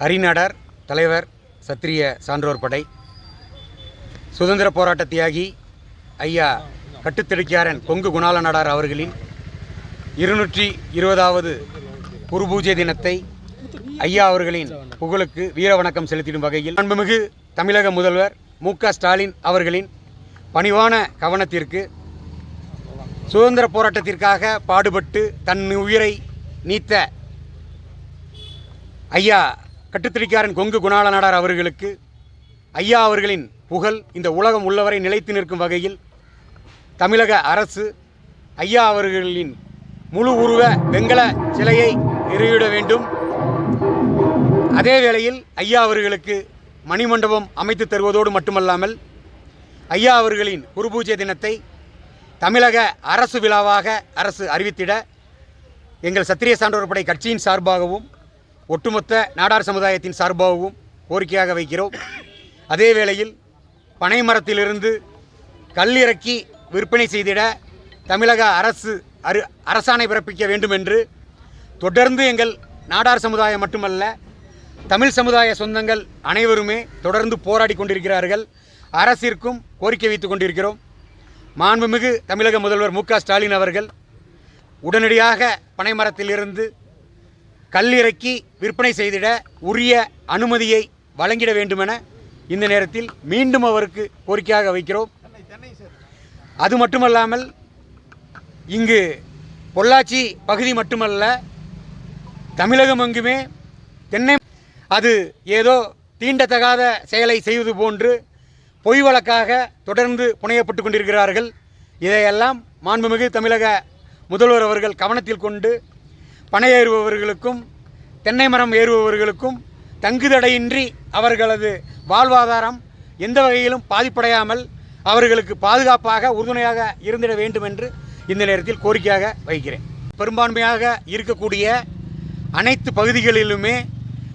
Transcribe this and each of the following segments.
அரிநாடார் தலைவர் சத்திரிய சான்றோர் படை. சுதந்திர போராட்ட தியாகி ஐயா கட்டுத்தெடுக்கியாரன் கொங்கு குணால நாடார் அவர்களின் இருநூற்றி இருபதாவது குருபூஜை தினத்தை ஐயா அவர்களின் புகழுக்கு வீர வணக்கம் செலுத்திடும் வகையில் அன்புமிகு தமிழக முதல்வர் மு க ஸ்டாலின் அவர்களின் பணிவான கவனத்திற்கு சுதந்திர போராட்டத்திற்காக பாடுபட்டு தன் உயிரை நீத்த ஐயா கட்டுத்திரிக்காரன் கொங்கு குணால நாடார் அவர்களுக்கு ஐயா அவர்களின் புகழ் இந்த உலகம் உள்ளவரை நிலைத்து நிற்கும் வகையில் தமிழக அரசு ஐயா அவர்களின் முழு உருவ வெங்கல சிலையை நிறுவிட வேண்டும். அதே வேளையில் ஐயா அவர்களுக்கு மணிமண்டபம் அமைத்து தருவதோடு மட்டுமல்லாமல் ஐயா அவர்களின் குருபூஜை தினத்தை தமிழக அரசு விழாவாக அரசு அறிவித்திட எங்கள் சத்திரிய சான்றோர் படை கட்சியின் சார்பாகவும் ஒட்டுமொத்த நாடார் சமுதாயத்தின் சார்பாகவும் கோரிக்கையாக வைக்கிறோம். அதே வேளையில் பனைமரத்திலிருந்து கல்லிறக்கி விற்பனை செய்திட தமிழக அரசு அரு அரசாணை பிறப்பிக்க வேண்டும் என்று தொடர்ந்து எங்கள் நாடார் சமுதாயம் மட்டுமல்ல தமிழ் சமுதாய சொந்தங்கள் அனைவருமே தொடர்ந்து போராடி கொண்டிருக்கிறார்கள். அரசிற்கும் கோரிக்கை வைத்துக் கொண்டிருக்கிறோம். மாண்புமிகு தமிழக முதல்வர் மு ஸ்டாலின் அவர்கள் உடனடியாக பனைமரத்திலிருந்து கல்லிறக்கி விற்பனை செய்திட உரிய அனுமதியை வழங்கிட வேண்டுமென இந்த நேரத்தில் மீண்டும் அவருக்கு கோரிக்கையாக வைக்கிறோம். அது மட்டுமல்லாமல் இங்கு பொள்ளாச்சி பகுதி மட்டுமல்ல தமிழகம் எங்குமே தென்னை அது ஏதோ தீண்டத்தகாத செயலை செய்வது போன்று பொய் வழக்காக தொடர்ந்து புனையப்பட்டு கொண்டிருக்கிறார்கள். இதையெல்லாம் மாண்புமிகு தமிழக முதல்வர் அவர்கள் கவனத்தில் கொண்டு பனை ஏறுபவர்களுக்கும் தென்னை மரம் ஏறுபவர்களுக்கும் தங்குதடையின்றி அவர்களது வாழ்வாதாரம் எந்த வகையிலும் பாதிப்படையாமல் அவர்களுக்கு பாதுகாப்பாக உறுதுணையாக இருந்திட வேண்டும் என்று இந்த நேரத்தில் கோரிக்கையாக வைக்கிறேன். பெரும்பான்மையாக இருக்கக்கூடிய அனைத்து பகுதிகளிலுமே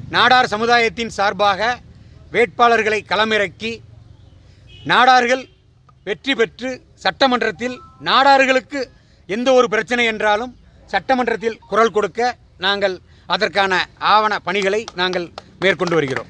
நாடார் சமுதாயத்தின் சார்பாக வேட்பாளர்களை களமிறக்கி நாடார்கள் வெற்றி பெற்று சட்டமன்றத்தில் நாடார்களுக்கு எந்த ஒரு பிரச்சனை என்றாலும் சட்டமன்றத்தில் குரல் கொடுக்க நாங்கள் அதற்கான ஆவண பணிகளை நாங்கள் மேற்கொண்டு வருகிறோம்.